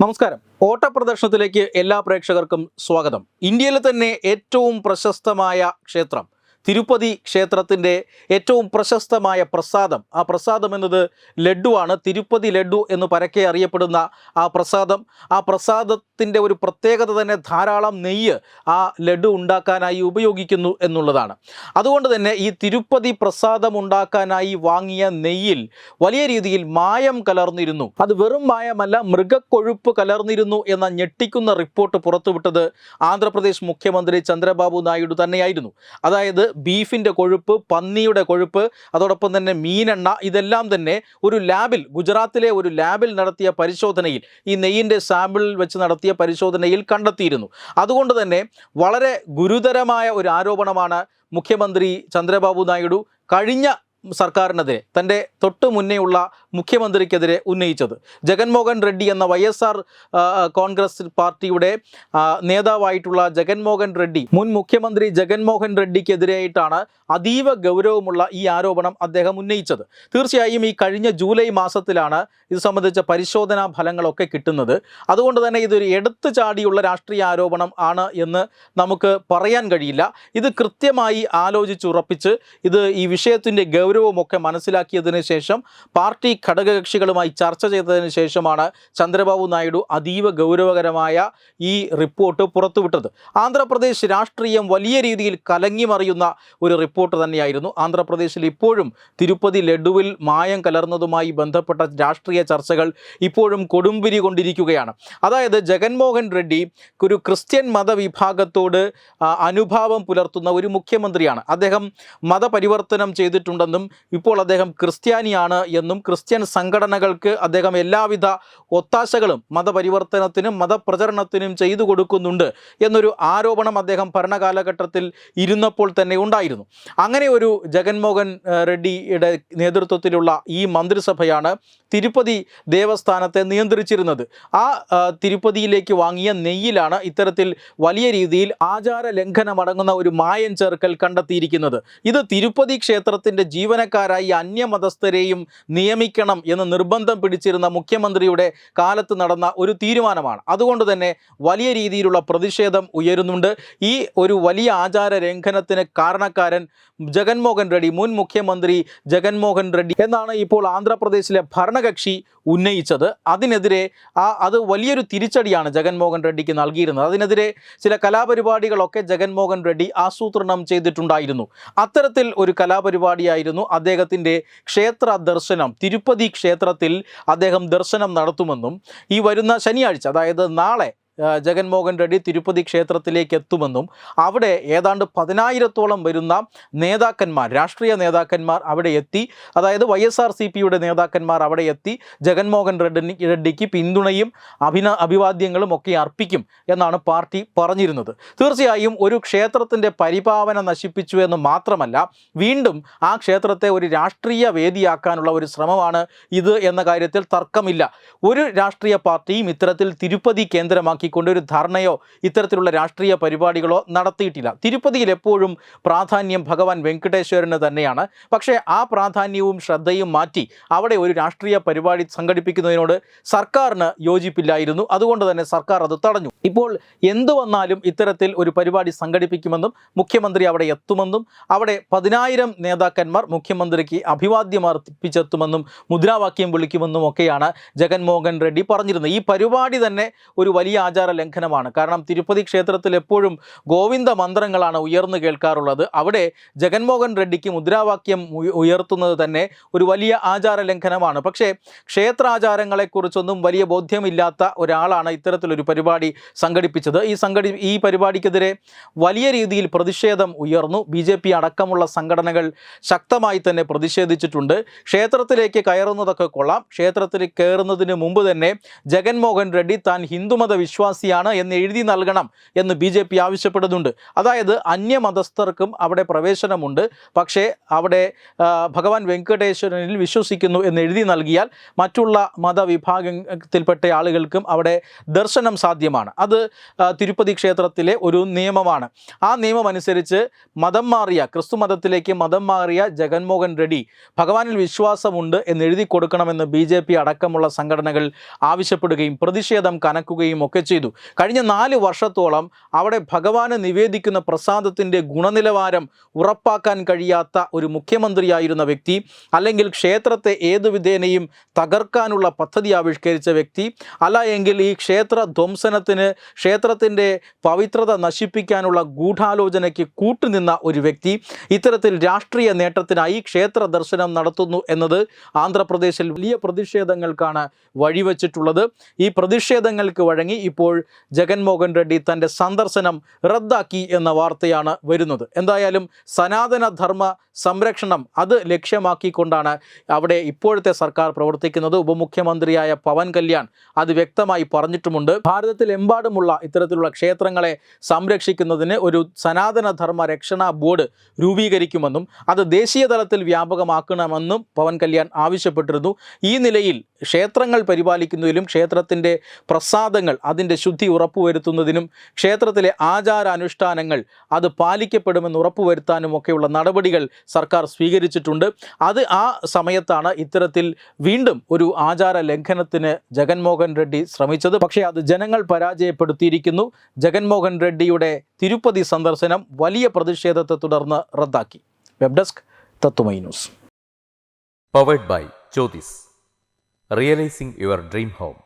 നമസ്കാരം. ഓട്ടപ്രദർശനത്തിലേക്ക് എല്ലാ പ്രേക്ഷകർക്കും സ്വാഗതം. ഇന്ത്യയിലെ തന്നെ ഏറ്റവും പ്രശസ്തമായ ക്ഷേത്രം തിരുപ്പതി ക്ഷേത്രത്തിന്റെ ഏറ്റവും പ്രശസ്തമായ പ്രസാദം. ആ പ്രസാദം എന്നത് ലഡുവാണ് തിരുപ്പതി ലഡു എന്ന് പരക്കെ അറിയപ്പെടുന്ന ആ പ്രസാദം. ആ പ്രസാദത്തിന്റെ ഒരു പ്രത്യേകത തന്നെ ധാരാളം നെയ്യ് ആ ലഡു ഉണ്ടാക്കാനായി ഉപയോഗിക്കുന്നു എന്നുള്ളതാണ്. അതുകൊണ്ട് തന്നെ ഈ തിരുപ്പതി പ്രസാദം ഉണ്ടാക്കാനായി വാങ്ങിയ നെയ്യിൽ വലിയ രീതിയിൽ മായം കലർന്നിരുന്നു. അത് വെറും മായമല്ല മൃഗക്കൊഴുപ്പ് കലർന്നിരുന്നു എന്ന ഞെട്ടിക്കുന്ന റിപ്പോർട്ട് പുറത്തുവിട്ടത് ആന്ധ്രാപ്രദേശ് മുഖ്യമന്ത്രി ചന്ദ്രബാബു നായിഡു തന്നെയായിരുന്നു. അതായത് ബീഫിന്റെ കൊഴുപ്പ് പന്നിയുടെ കൊഴുപ്പ് അതോടൊപ്പം തന്നെ മീനെണ്ണ ഇതെല്ലാം തന്നെ ഒരു ലാബിൽ ഗുജറാത്തിലെ ഒരു ലാബിൽ നടത്തിയ പരിശോധനയിൽ ഈ നെയ്യിന്റെ സാമ്പിളിൽ വെച്ച് നടത്തിയ പരിശോധനയിൽ കണ്ടെത്തിയിരുന്നു. അതുകൊണ്ട് തന്നെ വളരെ ഗുരുതരമായ ഒരു ആരോപണമാണ് മുഖ്യമന്ത്രി ചന്ദ്രബാബു നായിഡു കഴിഞ്ഞ സർക്കാരിനെതിരെ തന്റെ തൊട്ട് മുന്നേയുള്ള മുഖ്യമന്ത്രിക്കെതിരെ ഉന്നയിച്ചത്. ജഗൻമോഹൻ റെഡ്ഡി എന്ന വൈ എസ് ആർ കോൺഗ്രസ് പാർട്ടിയുടെ നേതാവായിട്ടുള്ള ജഗൻമോഹൻ റെഡ്ഡി മുൻ മുഖ്യമന്ത്രി ജഗൻമോഹൻ റെഡ്ഡിക്കെതിരെയായിട്ടാണ് അതീവ ഗൗരവമുള്ള ഈ ആരോപണം അദ്ദേഹം ഉന്നയിച്ചത്. തീർച്ചയായും ഈ കഴിഞ്ഞ ജൂലൈ മാസത്തിലാണ് ഇത് സംബന്ധിച്ച പരിശോധനാ ഫലങ്ങളൊക്കെ കിട്ടുന്നത്. അതുകൊണ്ട് തന്നെ ഇതൊരു എടുത്തു ചാടിയുള്ള രാഷ്ട്രീയ ആരോപണം ആണ് എന്ന് നമുക്ക് പറയാൻ കഴിയില്ല. ഇത് കൃത്യമായി ആലോചിച്ചുറപ്പിച്ച് ഇത് ഈ വിഷയത്തിന്റെ ഗൗരവമൊക്കെ മനസ്സിലാക്കിയതിന് ശേഷം പാർട്ടി ഘടകകക്ഷികളുമായി ചർച്ച ചെയ്തതിന് ശേഷമാണ് ചന്ദ്രബാബു നായിഡു അതീവ ഗൗരവകരമായ ഈ റിപ്പോർട്ട് പുറത്തുവിട്ടത്. ആന്ധ്രാപ്രദേശ് രാഷ്ട്രീയം വലിയ രീതിയിൽ കലങ്ങിമറിയുന്ന ഒരു റിപ്പോർട്ട് തന്നെയായിരുന്നു. ആന്ധ്രാപ്രദേശിൽ ഇപ്പോഴും തിരുപ്പതി ലഡുവിൽ മായം കലർന്നതുമായി ബന്ധപ്പെട്ട രാഷ്ട്രീയ ചർച്ചകൾ ഇപ്പോഴും കൊടുമ്പിരി കൊണ്ടിരിക്കുകയാണ്. അതായത് ജഗൻമോഹൻ റെഡ്ഡി ഒരു ക്രിസ്ത്യൻ മതവിഭാഗത്തോട് അനുഭാവം പുലർത്തുന്ന ഒരു മുഖ്യമന്ത്രിയാണ്. അദ്ദേഹം മതപരിവർത്തനം ചെയ്തിട്ടുണ്ടെന്നും ഇപ്പോൾ അദ്ദേഹം ക്രിസ്ത്യാനിയാണ് എന്നും ക്രിസ്ത്യൻ സംഘടനകൾക്ക് അദ്ദേഹം എല്ലാവിധ ഒത്താശകളും മതപരിവർത്തനത്തിനും മതപ്രചരണത്തിനും ചെയ്തു കൊടുക്കുന്നുണ്ട് എന്നൊരു ആരോപണം അദ്ദേഹം ഭരണകാലഘട്ടത്തിൽ ഇരുന്നപ്പോൾ തന്നെ ഉണ്ടായിരുന്നു. അങ്ങനെ ഒരു ജഗൻമോഹൻ റെഡ്ഡിയുടെ നേതൃത്വത്തിലുള്ള ഈ മന്ത്രിസഭയാണ് തിരുപ്പതി ദേവസ്ഥാനത്തെ നിയന്ത്രിച്ചിരുന്നത്. ആ തിരുപ്പതിയിലേക്ക് വാങ്ങിയ നെയ്യിലാണ് ഇത്തരത്തിൽ വലിയ രീതിയിൽ ആചാര ലംഘനമടങ്ങുന്ന ഒരു മായം ചേർക്കൽ കണ്ടെത്തിയിരിക്കുന്നത്. ഇത് തിരുപ്പതി ക്ഷേത്രത്തിന്റെ ജീവനക്കാരായി അന്യമതസ്ഥരെയും നിയമിക്കണം എന്ന് നിർബന്ധം പിടിച്ചിരുന്ന മുഖ്യമന്ത്രിയുടെ കാലത്ത് നടന്ന ഒരു തീരുമാനമാണ്. അതുകൊണ്ട് തന്നെ വലിയ രീതിയിലുള്ള പ്രതിഷേധം ഉയരുന്നുണ്ട്. ഈ ഒരു വലിയ ആചാര ലംഘനത്തിന് കാരണക്കാരൻ ജഗൻമോഹൻ റെഡ്ഡി മുൻ മുഖ്യമന്ത്രി ജഗൻമോഹൻ റെഡ്ഡി എന്നാണ് ഇപ്പോൾ ആന്ധ്രാപ്രദേശിലെ ഭരണകക്ഷി ഉന്നയിച്ചത്. അതിനെതിരെ ആ അത് വലിയൊരു തിരിച്ചടിയാണ് ജഗൻമോഹൻ റെഡ്ഡിക്ക് നൽകിയിരുന്നത്. അതിനെതിരെ ചില കലാപരിപാടികളൊക്കെ ജഗൻമോഹൻ റെഡ്ഡി ആസൂത്രണം ചെയ്തിട്ടുണ്ടായിരുന്നു. അത്തരത്തിൽ ഒരു കലാപരിപാടിയായിരുന്നു അദ്ദേഹത്തിന്റെ ക്ഷേത്ര ദർശനം തിരുപ്പതി ക്ഷേത്രത്തിൽ അദ്ദേഹം ദർശനം നടത്തുമെന്നും ഈ വരുന്ന ശനിയാഴ്ച അതായത് നാളെ ജഗൻമോഹൻ റെഡ്ഡി തിരുപ്പതി ക്ഷേത്രത്തിലേക്ക് എത്തുമെന്നും അവിടെ ഏതാണ്ട് പതിനായിരത്തോളം വരുന്ന നേതാക്കന്മാർ രാഷ്ട്രീയ നേതാക്കന്മാർ അവിടെ എത്തി. അതായത് വൈ എസ് ആർ സി പിയുടെ നേതാക്കന്മാർ അവിടെ എത്തി. ജഗൻമോഹൻ റെഡ്ഡി റെഡ്ഡിക്ക് പിന്തുണയും അഭിന അഭിവാദ്യങ്ങളും ഒക്കെ അർപ്പിക്കും എന്നാണ് പാർട്ടി പറഞ്ഞിരുന്നത്. തീർച്ചയായും ഒരു ക്ഷേത്രത്തിന്റെ പരിപാവന നശിപ്പിച്ചു എന്ന് മാത്രമല്ല വീണ്ടും ആ ക്ഷേത്രത്തെ ഒരു രാഷ്ട്രീയ വേദിയാക്കാനുള്ള ഒരു ശ്രമമാണ് ഇത് എന്ന കാര്യത്തിൽ തർക്കമില്ല. ഒരു രാഷ്ട്രീയ പാർട്ടിയും ഇത്തരത്തിൽ തിരുപ്പതി കേന്ദ്രമാക്കിക്കൊണ്ട് ഒരു ധർണയോ ഇത്തരത്തിലുള്ള രാഷ്ട്രീയ പരിപാടികളോ നടത്തിയിട്ടില്ല. തിരുപ്പതിയിൽ എപ്പോഴും പ്രാധാന്യം ഭഗവാൻ വെങ്കടേശ്വരന് തന്നെയാണ്. പക്ഷേ ആ പ്രാധാന്യവും ശ്രദ്ധയും മാറ്റി അവിടെ ഒരു രാഷ്ട്രീയ പരിപാടി സംഘടിപ്പിക്കുന്നതിനോട് സർക്കാരിന് യോജിപ്പില്ലായിരുന്നു. അതുകൊണ്ട് തന്നെ സർക്കാർ അത് തടഞ്ഞു. ഇപ്പോൾ എന്തു വന്നാലും ഇത്തരത്തിൽ ഒരു പരിപാടി സംഘടിപ്പിക്കുമെന്നും മുഖ്യമന്ത്രി അവിടെ എത്തുമെന്നും അവിടെ പതിനായിരം നേതാക്കന്മാർ മുഖ്യമന്ത്രിക്ക് അഭിവാദ്യം അർപ്പിച്ചെത്തുമെന്നും മുദ്രാവാക്യം വിളിക്കുമെന്നും ഒക്കെയാണ് ജഗൻമോഹൻ റെഡ്ഡി പറഞ്ഞിരുന്നത്. ഈ പരിപാടി തന്നെ ഒരു വലിയ ആചാര ലംഘനമാണ്. കാരണം തിരുപ്പതി ക്ഷേത്രത്തിൽ എപ്പോഴും ഗോവിന്ദ മന്ത്രങ്ങളാണ് ഉയർന്നു കേൾക്കാറുള്ളത്. അവിടെ ജഗൻമോഹൻ റെഡ്ഡിക്ക് മുദ്രാവാക്യം ഉയർത്തുന്നത് തന്നെ ഒരു വലിയ ആചാര ലംഘനമാണ്. പക്ഷേ ക്ഷേത്രാചാരങ്ങളെക്കുറിച്ചൊന്നും വലിയ ബോധ്യമില്ലാത്ത ഒരാളാണ് ഇത്തരത്തിലൊരു പരിപാടി സംഘടിപ്പിച്ചത്. ഈ സംഘടി ഈ പരിപാടിക്കെതിരെ വലിയ രീതിയിൽ പ്രതിഷേധം ഉയർന്നു. ബി ജെ പി അടക്കമുള്ള സംഘടനകൾ ശക്തമായി തന്നെ പ്രതിഷേധിച്ചിട്ടുണ്ട്. ക്ഷേത്രത്തിലേക്ക് കയറുന്നതൊക്കെ കൊള്ളാം. ക്ഷേത്രത്തിൽ കയറുന്നതിന് മുമ്പ് തന്നെ ജഗൻമോഹൻ റെഡ്ഡി താൻ ഹിന്ദുമത വിശ്വാസ വിശ്വാസിയാണ് എന്ന് എഴുതി നൽകണം എന്ന് ബി ജെ പി ആവശ്യപ്പെടുന്നുണ്ട്. അതായത് അന്യമതസ്ഥർക്കും അവിടെ പ്രവേശനമുണ്ട്. പക്ഷേ അവിടെ ഭഗവാൻ വെങ്കടേശ്വരനിൽ വിശ്വസിക്കുന്നു എന്ന് എഴുതി നൽകിയാൽ മറ്റുള്ള മതവിഭാഗത്തിൽപ്പെട്ട ആളുകൾക്കും അവിടെ ദർശനം സാധ്യമാണ്. അത് തിരുപ്പതി ക്ഷേത്രത്തിലെ ഒരു നിയമമാണ്. ആ നിയമം അനുസരിച്ച് മതം മാറിയ ക്രിസ്തു മതത്തിലേക്ക് മതം മാറിയ ജഗൻമോഹൻ റെഡ്ഡി ഭഗവാനിൽ വിശ്വാസമുണ്ട് എന്ന് എഴുതി കൊടുക്കണമെന്ന് ബി അടക്കമുള്ള സംഘടനകൾ ആവശ്യപ്പെടുകയും പ്രതിഷേധം കനക്കുകയും ഒക്കെ ചെയ്തു. കഴിഞ്ഞ നാല് വർഷത്തോളം അവിടെ ഭഗവാന് നിവേദിക്കുന്ന പ്രസാദത്തിന്റെ ഗുണനിലവാരം ഉറപ്പാക്കാൻ കഴിയാത്ത ഒരു മുഖ്യമന്ത്രിയായിരുന്ന വ്യക്തി അല്ലെങ്കിൽ ക്ഷേത്രത്തെ ഏതു വിധേനയും തകർക്കാനുള്ള പദ്ധതി ആവിഷ്കരിച്ച വ്യക്തി അല്ല എങ്കിൽ ഈ ക്ഷേത്ര ധ്വംസനത്തിന് ക്ഷേത്രത്തിന്റെ പവിത്രത നശിപ്പിക്കാനുള്ള ഗൂഢാലോചനയ്ക്ക് കൂട്ടുനിന്ന ഒരു വ്യക്തി ഇത്തരത്തിൽ രാഷ്ട്രീയ നേട്ടത്തിനായി ക്ഷേത്ര ദർശനം നടത്തുന്നു എന്നത് ആന്ധ്രാപ്രദേശിൽ വലിയ പ്രതിഷേധങ്ങൾക്കാണ് വഴിവെച്ചിട്ടുള്ളത്. ഈ പ്രതിഷേധങ്ങൾക്ക് വഴങ്ങി ഇപ്പോൾ ജഗൻമോഹൻ റെഡ്ഡി തന്റെ സന്ദർശനം റദ്ദാക്കി എന്ന വാർത്തയാണ് വരുന്നത്. എന്തായാലും സനാതന ധർമ്മ സംരക്ഷണം അത് ലക്ഷ്യമാക്കിക്കൊണ്ടാണ് അവിടെ ഇപ്പോഴത്തെ സർക്കാർ പ്രവർത്തിക്കുന്നത്. ഉപമുഖ്യമന്ത്രിയായ പവൻ കല്യാൺ അത് വ്യക്തമായി പറഞ്ഞിട്ടുമുണ്ട്. ഭാരതത്തിലെമ്പാടുമുള്ള ഇത്തരത്തിലുള്ള ക്ഷേത്രങ്ങളെ സംരക്ഷിക്കുന്നതിന് ഒരു സനാതന ധർമ്മ രക്ഷണാ ബോർഡ് രൂപീകരിക്കുമെന്നും അത് ദേശീയ തലത്തിൽ വ്യാപകമാക്കണമെന്നും പവൻ കല്യാൺ ആവശ്യപ്പെട്ടിരുന്നു. ഈ നിലയിൽ ക്ഷേത്രങ്ങൾ പരിപാലിക്കുന്നതിലും ക്ഷേത്രത്തിന്റെ പ്രസാദങ്ങൾ അതിന്റെ ശുദ്ധി ഉറപ്പുവരുത്തുന്നതിനും ക്ഷേത്രത്തിലെ ആചാരാനുഷ്ഠാനങ്ങൾ അത് പാലിക്കപ്പെടുമെന്ന് ഉറപ്പുവരുത്താനും ഒക്കെയുള്ള നടപടികൾ സർക്കാർ സ്വീകരിച്ചിട്ടുണ്ട്. അത് ആ സമയത്താണ് ഇത്തരത്തിൽ വീണ്ടും ഒരു ആചാര ലംഘനത്തിന് ജഗൻമോഹൻ റെഡ്ഡി ശ്രമിച്ചത്. പക്ഷേ അത് ജനങ്ങൾ പരാജയപ്പെടുത്തിയിരിക്കുന്നു. ജഗൻമോഹൻ റെഡ്ഡിയുടെ തിരുപ്പതി സന്ദർശനം വലിയ പ്രതിഷേധത്തെ തുടർന്ന് റദ്ദാക്കി. വെബ് ഡെസ്ക് തത്തുമൈ news. Powered by Jyothis realising your dream home